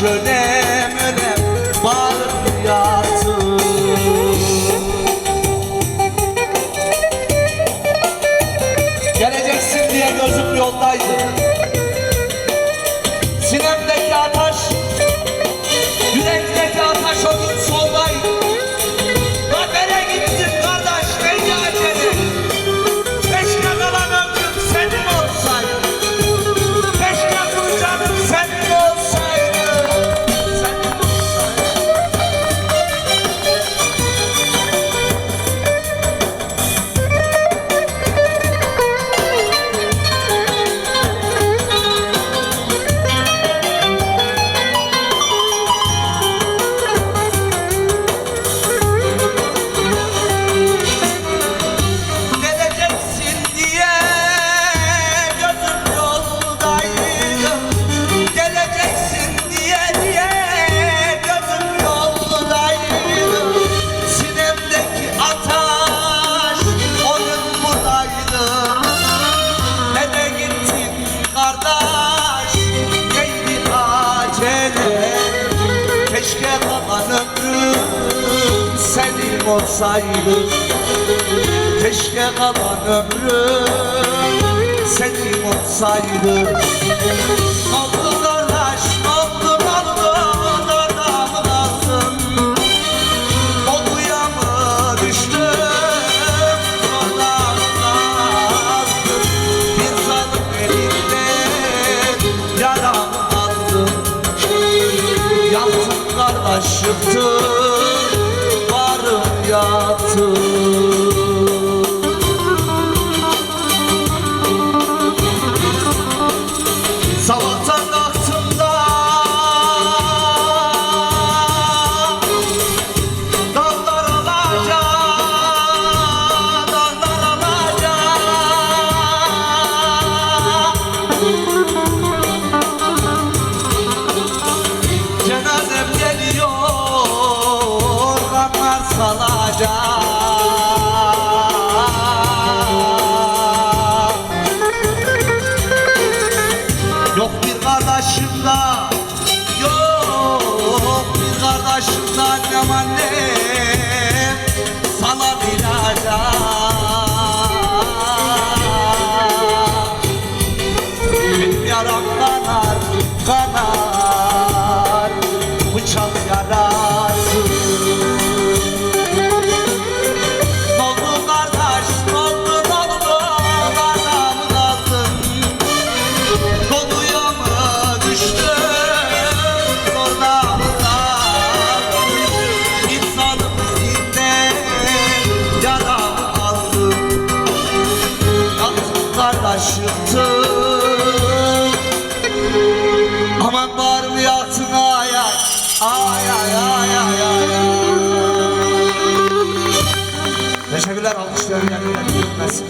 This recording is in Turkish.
şölem ölem bağırıp yatsın Geleceksin diye gözüm yoldaydı Sinemdeki ata olsaydı Keşke kalan ömrüm senin olsaydı Oldu kardeş, kaldın? Oluya mı düştüm, orada mı kaldın? Bir zalim elinden Yattım kardeş varım yattım Yok bir kardeşim da Yok bir kardeşim da annem. Annem Sana Benim yaram kanar kanar. Bıçak yarası Ay ay ay ay ay Teşekkürler alkışlarım yerine gelmez.